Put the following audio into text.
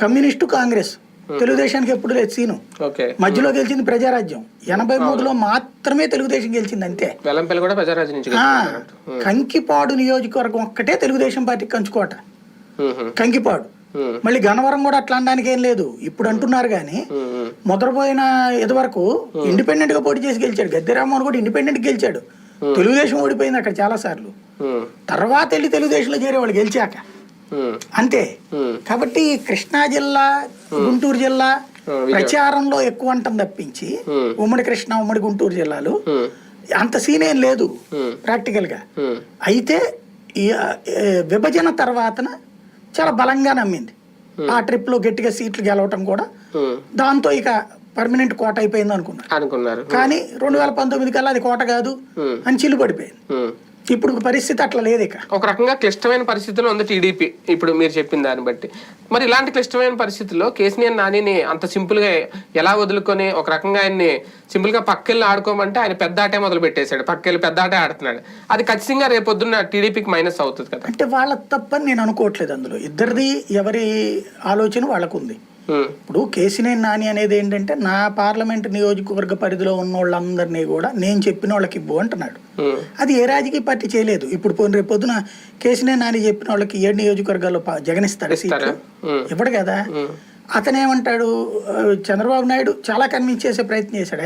Communist Congress. తెలుగుదేశానికి ఎప్పుడు లేదు సీను. మధ్యలో గెలిచింది ప్రజారాజ్యం. ఎనభై మూడులో మాత్రమే తెలుగుదేశం గెలిచింది అంతే. కూడా ప్రజారాజ్యం నుంచి. కంకిపాడు నియోజకవర్గం ఒక్కటే తెలుగుదేశం పార్టీకి కంచుకోట. కంకిపాడు. మళ్ళీ గన్నవరం కూడా అట్లా అనడానికి ఏం లేదు. ఇప్పుడు అంటున్నారు కానీ మొదలుపోయిన ఇదివరకు ఇండిపెండెంట్గా పోటీ చేసి గెలిచాడు. గద్దె రామ్మోహన్ కూడా ఇండిపెండెంట్ గెలిచాడు. తెలుగుదేశం ఓడిపోయింది అక్కడ చాలా సార్లు. తర్వాత వెళ్ళి తెలుగుదేశంలో చేరేవాళ్ళు గెలిచాక. ఉమ్, అంతే. కాబట్టి కృష్ణా జిల్లా గుంటూరు జిల్లా ప్రచారంలో ఎక్కువ అంటం తప్పించి ఉమ్, ఉమ్మడి కృష్ణా ఉమ్మడి గుంటూరు జిల్లాలు అంత సీన్ ఏం లేదు ప్రాక్టికల్గా అయితే విభజన తర్వాతన చాలా బలంగా నమ్మింది. ఆ ట్రిప్లో గట్టిగా సీట్లు గెలవటం కూడా దాంతో ఇక పర్మనెంట్ కోట అయిపోయింది అనుకున్నారు. అనుకున్నారు. కానీ రెండు వేల పంతొమ్మిది కల్లా అది కోట కాదు అని చిల్లు పడిపోయింది. ఇప్పుడు పరిస్థితి అట్లా లేదు ఇక. ఒక రకంగా క్లిష్టమైన పరిస్థితిలో ఉంది టీడీపీ ఇప్పుడు మీరు చెప్పిన దాన్ని బట్టి. మరి ఇలాంటి క్లిష్టమైన పరిస్థితుల్లో కేసీఆర్ నానిని అంత సింపుల్గా ఎలా వదులుకొని ఒక రకంగా ఆయన్ని సింపుల్గా పక్కెళ్ళి ఆడుకోమంటే ఆయన పెద్ద ఆటే మొదలు పెట్టేశాడు. పక్కెళ్ళి పెద్ద ఆటే ఆడుతున్నాడు. అది ఖచ్చితంగా రేపొద్దున్న టీడీపీకి మైనస్ అవుతుంది కదా. అంటే వాళ్ళ తప్పని నేను అనుకోవట్లేదు అందులో. ఇద్దరిది ఎవరి ఆలోచన వాళ్ళకు ఉంది ఇప్పుడు కేసినేని నాని అనేది ఏంటంటే నా పార్లమెంట్ నియోజకవర్గ పరిధిలో ఉన్న వాళ్ళందరినీ కూడా నేను చెప్పిన వాళ్ళకి ఇవ్వు అంటున్నాడు. ఉమ్, అది ఏ రాజకీయ పార్టీ చేయలేదు. ఇప్పుడు పోయిన రేపు పొద్దున కేసినేని నాని చెప్పిన వాళ్ళకి ఏడు నియోజకవర్గాల్లో జగన్ ఇస్తాడు? సీట్లు ఉమ్, ఇవ్వడు కదా. అతనేమంటాడు? చంద్రబాబు నాయుడు చాలా కన్విన్స్ చేసే ప్రయత్నం చేశాడు.